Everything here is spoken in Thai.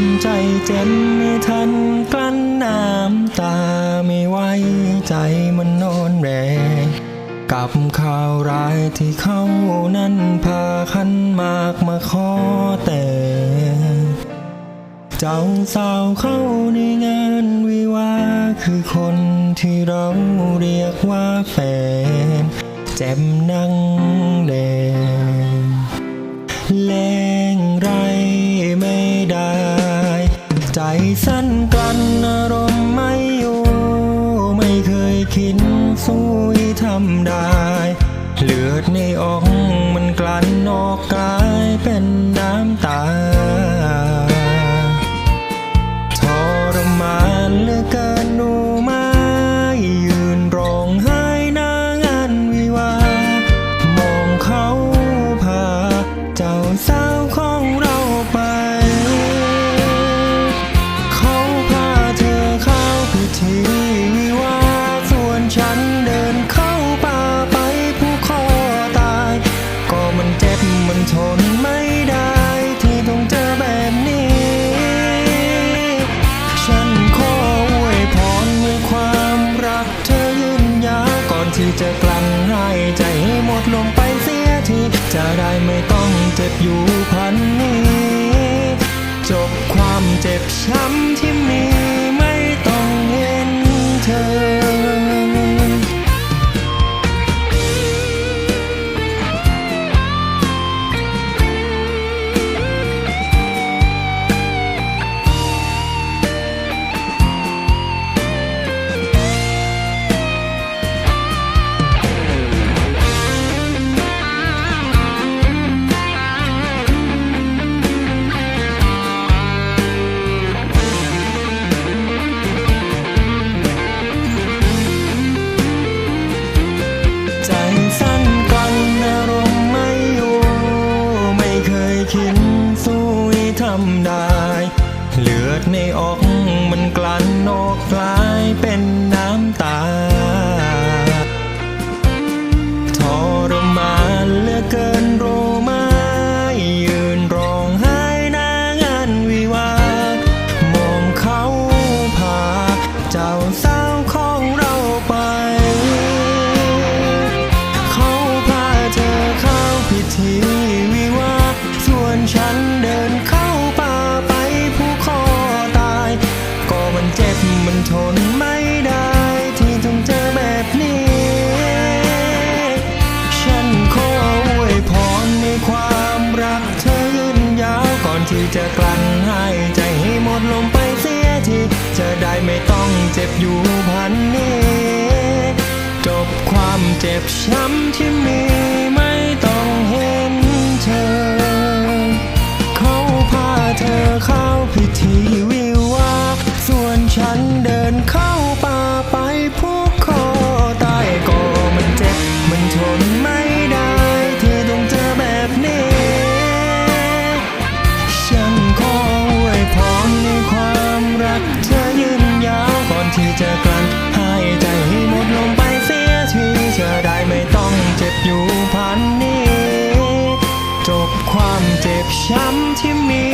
ำใจเจ็บไม่ทันกลั้นน้ำตาไม่ไหวใจมันนอนแรงกับข่าวร้ายที่เขานั้นพาขันมากมาขอแต่เจ้าสาวเข้าในงานวิวาคือคนที่เราเรียกว่าแฟนแจ่มนั่ง ออกกลายเป็นน้ำตาทรมานเหลือเกินหนูไม่ยืนร้องไห้หน้างานวิวา มองเขาพาเจ้าสาวของ จะกลั้นหายใจให้หมดลมไปเสียที จะได้ไม่ต้องเจ็บอยู่พันนี้ จบความเจ็บช้ำที่มี คินสู้ทำได้ เลือดในอกมันกลั่นออกกลายเป็นน้ำตา ทนไม่ได้ที่ต้องเจอแบบนี้ ฉันขออวยพรในความรักเธอยืนยาวก่อนที่จะกลั้นหายใจให้หมดลมไปเสียทีจะได้ไม่ต้องเจ็บอยู่พันนี้ จบความเจ็บช้ำ เดินเข้าป่าไปผูกคอตายก็มันเจ็บ มันทนไม่ได้ที่ต้องเจอแบบนี้ฉันขออวยพรในความรัก เธอยืนยาวก่อนที่จะกลั้นหายใจให้หมดลมไปเสียทีจะได้ไม่ต้องเจ็บอยู่พันนี้ จบความเจ็บช้ำที่มี